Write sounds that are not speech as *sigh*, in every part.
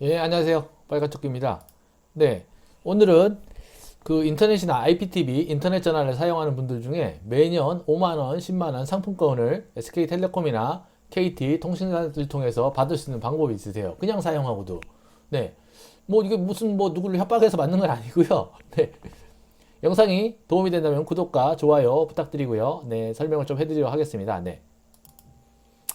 예, 안녕하세요. 빨간토끼입니다. 네, 오늘은 그 인터넷이나 IPTV, 인터넷 전화를 사용하는 분들 중에 매년 5만원, 10만원 상품권을 SK텔레콤이나 KT 통신사를 통해서 받을 수 있는 방법이 있으세요. 그냥 사용하고도. 네. 뭐 이게 무슨 뭐 누구를 협박해서 받는 건 아니고요. *laughs* 네. 영상이 도움이 된다면 구독과 좋아요 부탁드리고요. 네, 설명을 좀 해드리도록 하겠습니다. 네.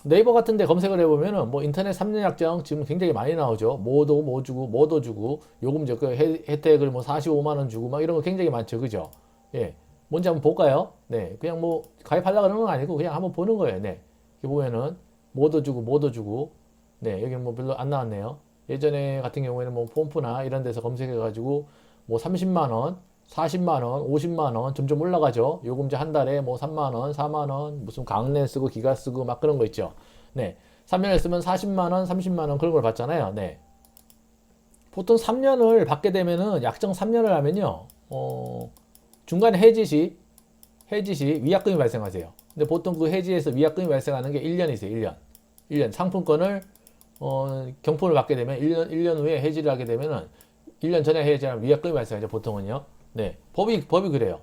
네이버 같은 데 검색을 해보면은 뭐 인터넷 3년 약정 지금 굉장히 많이 나오죠. 뭐도 뭐 주고 뭐도 주고 요금 저그 혜택을 뭐 45만 원 주고 막 이런 거 굉장히 많죠. 그죠? 예. 뭔지 한번 볼까요? 네. 그냥 뭐 가입하려고 그러는 건 아니고 그냥 한번 보는 거예요. 네. 여기 보면은 뭐도 주고 뭐도 주고 네. 여기는 뭐 별로 안 나왔네요. 예전에 같은 경우에는 뭐 pom프나 이런 데서 검색해 가지고 뭐 30만 원 40만 원, 50만 원 점점 올라가죠. 요금제 한 달에 뭐 3만 원, 4만 원, 무슨 강내 쓰고 기가 쓰고 막 그런 거 있죠. 네. 3년을 쓰면 40만 원, 30만 원 그런 걸 받잖아요. 네. 보통 3년을 받게 되면은 약정 3년을 하면요. 어, 중간에 해지 시 해지 시 위약금이 발생하세요. 근데 보통 그 해지에서 위약금이 발생하는 게 1년이세요. 1년. 1년 상품권을 어, 경품을 받게 되면 1년 1년 후에 해지를 하게 되면은 1년 전에 해지하면 위약금이 발생하죠. 보통은요. 네. 법이, 법이 그래요.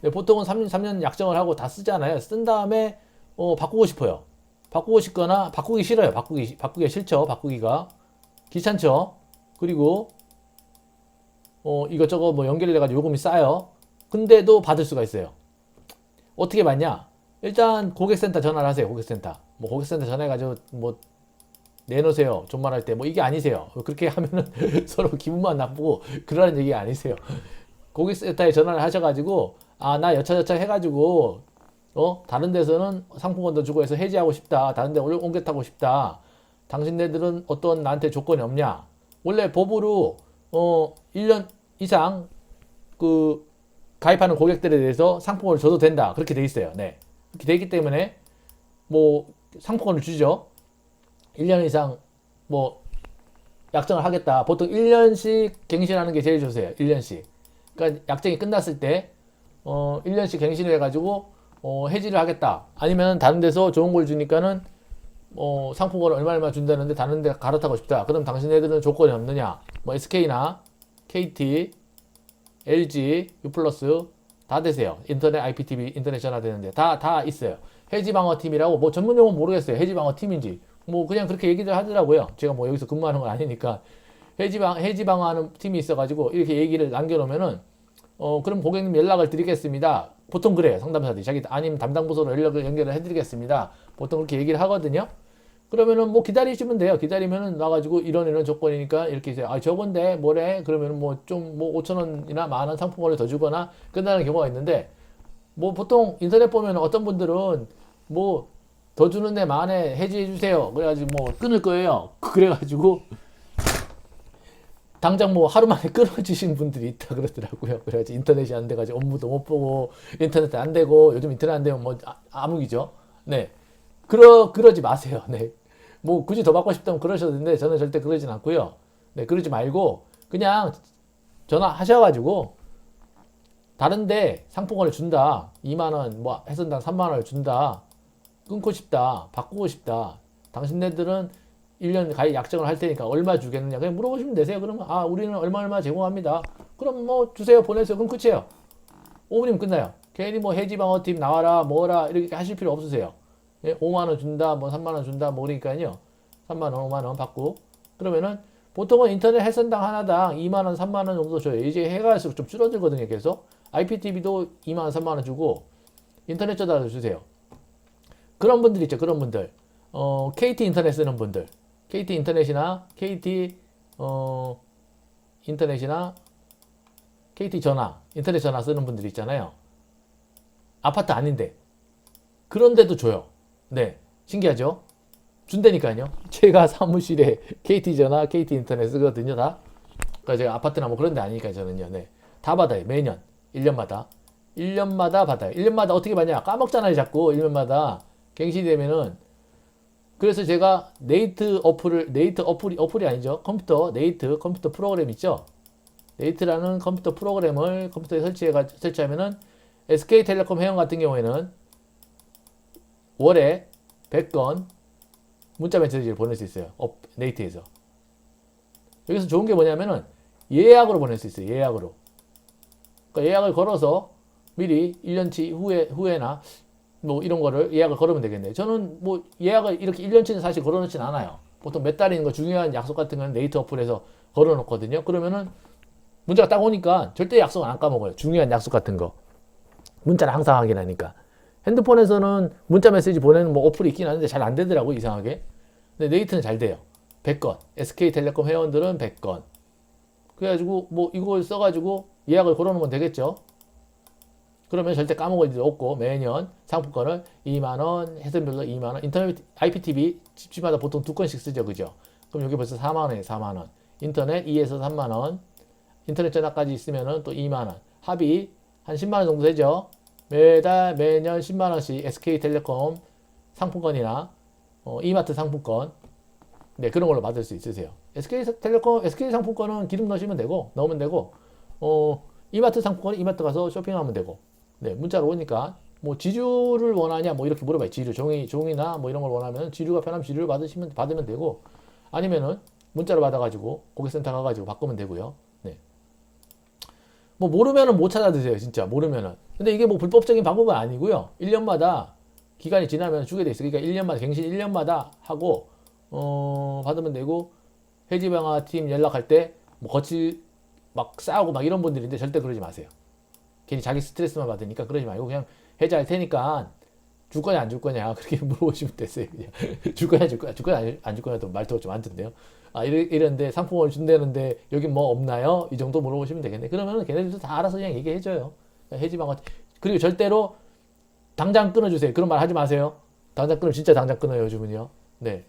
네, 보통은 3년, 3년 약정을 하고 다 쓰잖아요. 쓴 다음에, 어, 바꾸고 싶어요. 바꾸고 싶거나, 바꾸기 싫어요. 바꾸기, 바꾸기 싫죠. 바꾸기가. 귀찮죠. 그리고, 어, 이것저것 뭐 연결돼가지고 요금이 싸요. 근데도 받을 수가 있어요. 어떻게 받냐? 일단 고객센터 전화를 하세요. 고객센터. 뭐 고객센터 전화해가지고 뭐 내놓으세요. 존말할 때. 뭐 이게 아니세요. 그렇게 하면은 *laughs* 서로 기분만 나쁘고 그러는 얘기 아니세요. 고객센터에 전화를 하셔가지고 아 나 여차저차 해가지고 어 다른 데서는 상품권도 주고 해서 해지하고 싶다. 다른 데 옮겨 타고 싶다. 당신네들은 어떤 나한테 조건이 없냐? 원래 법으로 어 1년 이상 그 가입하는 고객들에 대해서 상품권을 줘도 된다. 그렇게 돼 있어요. 네. 그렇게 돼 있기 때문에 뭐 상품권을 주죠. 1년 이상 뭐 약정을 하겠다. 보통 1년씩 갱신하는 게 제일 좋으세요. 1년씩 그러니까 약정이 끝났을 때 어, 1년씩 갱신을 해가지고 어, 해지를 하겠다. 아니면 다른 데서 좋은 걸 주니까는 어, 상품권을 얼마 얼마 준다는데 다른 데 갈아타고 싶다. 그럼 당신네들은 조건이 없느냐? 뭐 SK나 KT, LG, U+, 다 되세요. 인터넷 IPTV, 인터넷 전화 되는데 다, 다 있어요. 해지 방어 팀이라고 뭐 전문 용어 모르겠어요. 해지 방어 팀인지. 뭐 그냥 그렇게 얘기를 하더라고요. 제가 뭐 여기서 근무하는 건 아니니까. 해지방, 해지방어하는 팀이 있어가지고 이렇게 얘기를 남겨놓으면은 어, 그럼 고객님 연락을 드리겠습니다. 보통 그래요. 상담사들이. 자기 아님 담당 부서로 연락을 연결을 해드리겠습니다. 보통 그렇게 얘기를 하거든요. 그러면은 뭐 기다리시면 돼요. 기다리면은 나가지고 이런 이런 조건이니까 이렇게 이제 아 저건데 뭐래? 그러면은 뭐 좀뭐 5천 원이나 만 원 상품권을 더 주거나 끝나는 경우가 있는데 뭐 보통 인터넷 보면 어떤 분들은 뭐 더 주는데 만에 해지해 주세요. 그래가지고 뭐 끊을 거예요. *laughs* 그래가지고 당장 뭐 하루 만에 *laughs* 끊어지신 분들이 있다 그러더라고요. 그래가지고 인터넷이 안 돼가지고 업무도 못 보고 인터넷 안 되고 요즘 인터넷 안 되면 뭐 아, 암흑이죠. 네. 그러, 그러지 마세요. 네. 뭐 굳이 더 받고 싶다면 그러셔도 되는데 저는 절대 그러진 않고요. 네. 그러지 말고 그냥 전화하셔가지고 다른데 상품권을 준다. 2만원, 뭐 해선당 3만원을 준다. 끊고 싶다. 바꾸고 싶다. 당신네들은 1년 가입 약정을 할 테니까 얼마 주겠느냐. 그냥 물어보시면 되세요. 그러면 아 우리는 얼마 얼마 제공합니다. 그럼 뭐 주세요. 보내세요. 그럼 끝이에요. 5분이면 끝나요. 괜히 뭐 해지방어팀 나와라 뭐라 이렇게 하실 필요 없으세요. 예, 5만원 준다 뭐 3만원 준다 뭐 그러니까요. 3만원 5만원 받고. 그러면은 보통은 인터넷 해선당 하나당 2만원 3만원 정도 줘요. 이제 해가 갈수록 좀 줄어들거든요 계속. IPTV도 2만원 3만원 주고 인터넷 전화도 주세요. 그런 분들 있죠 그런 분들. 어, KT 인터넷 쓰는 분들 KT 인터넷이나 KT 어 인터넷이나 KT 전화, 인터넷 전화 쓰는 분들 있잖아요. 아파트 아닌데 그런데도 줘요. 네, 신기하죠? 준다니까요. *laughs* 제가 사무실에 KT 전화, KT 인터넷 쓰거든요, 다. 그러니까 제가 아파트나 뭐 그런 데 아니니까 저는요. 네. 다 받아요. 매년. 1년마다. 1년마다 받아요. 1년마다 어떻게 받냐? 까먹잖아요, 자꾸. 1년마다. 갱신이 되면은 그래서 제가 네이트 어플을 네이트 어플이 어플이 아니죠. 컴퓨터 네이트 컴퓨터 프로그램 있죠. 네이트라는 컴퓨터 프로그램을 컴퓨터에 설치해 가 설치하면은 SK텔레콤 회원 같은 경우에는 월에 100건 문자 메시지를 보낼 수 있어요. 업, 네이트에서. 여기서 좋은 게 뭐냐면은 예약으로 보낼 수 있어요. 예약으로. 그러니까 예약을 걸어서 미리 1년치 후에 후에나 뭐 이런 거를 예약을 걸으면 되겠네요. 저는 뭐 예약을 이렇게 1년치는 사실 걸어놓진 않아요. 보통 몇 달인 거 중요한 약속 같은 건 네이트 어플에서 걸어놓거든요. 그러면은 문자가 딱 오니까 절대 약속 안 까먹어요. 중요한 약속 같은 거. 문자를 항상 확인하니까. 핸드폰에서는 문자 메시지 보내는 뭐 어플이 있긴 한데 잘 안 되더라고 이상하게. 근데 네이트는 잘 돼요. 100건. SK텔레콤 회원들은 100건. 그래가지고 뭐 이걸 써가지고 예약을 걸어놓으면 되겠죠. 그러면 절대 까먹을 일도 없고 매년 상품권을 2만 원, 해선별로 2만 원, 인터넷 IPTV 집집마다 보통 두 건씩 쓰죠, 그죠? 그럼 여기 벌써 4만 원이에요, 4만 원. 인터넷 2에서 3만 원, 인터넷 전화까지 있으면은 또 2만 원. 합이 한 10만 원 정도 되죠. 매달 매년 10만 원씩 SK텔레콤 상품권이나 어, 이마트 상품권 네 그런 걸로 받을 수 있으세요. SK텔레콤 SK 상품권은 기름 넣으시면 되고 넣으면 되고 어 이마트 상품권은 이마트 가서 쇼핑하면 되고 네 문자로 오니까 뭐 지주를 원하냐 뭐 이렇게 물어봐요. 지주 종이 종이나 뭐 이런 걸 원하면 지주가 편하면 지주를 받으시면 받으면 되고 아니면은 문자로 받아가지고 고객센터 가가지고 바꾸면 되고요. 네. 뭐 모르면은 못 찾아 드세요 진짜 모르면은 근데 이게 뭐 불법적인 방법은 아니고요 1년마다 기간이 지나면 주게 돼 있어요 그러니까 1년마다 갱신 1년마다 하고 어 받으면 되고 해지방아 팀 연락할 때 뭐 거칠 막 싸우고 막 이런 분들인데 절대 그러지 마세요 괜히 자기 스트레스만 받으니까 그러지 말고 그냥 해지할 테니까 줄 거냐 안 줄 거냐 *laughs* 그렇게 물어보시면 됐어요 그냥. *laughs* 줄 거냐 줄 거냐 줄 거냐 안 줄 거냐도 말투가 좀 많던데요. 아 이래, 이랬는데 상품을 준다는데 여기 뭐 없나요? 이 정도 물어보시면 되겠네. 그러면 걔네들도 다 알아서 그냥 얘기해 줘요. 해지 방어 그리고 절대로 당장 끊어주세요. 그런 말 하지 마세요. 당장 끊으면 진짜 당장 끊어요 요즘은요. 네.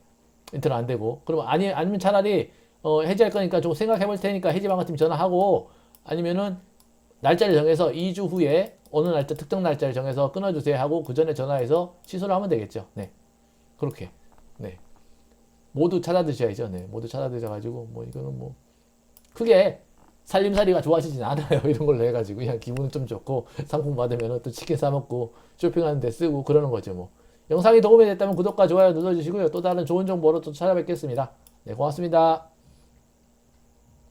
인터넷 안 되고. 그러면 아니 아니면 차라리 어, 해지할 거니까 좀 생각해 볼 테니까 해지 방어팀 전화하고 아니면은 날짜를 정해서 2주 후에 어느 날짜 특정 날짜를 정해서 끊어주세요 하고 그 전에 전화해서 취소를 하면 되겠죠. 네. 그렇게. 네. 모두 찾아 드셔야죠. 네. 모두 찾아 드셔가지고 뭐 이거는 뭐 크게 살림살이가 좋아지진 않아요. *laughs* 이런 걸로 해가지고 그냥 기분은 좀 좋고 상품 받으면 또 치킨 사 먹고 쇼핑하는데 쓰고 그러는 거죠 뭐. 영상이 도움이 됐다면 구독과 좋아요 눌러주시고요. 또 다른 좋은 정보로 또 찾아뵙겠습니다. 네 고맙습니다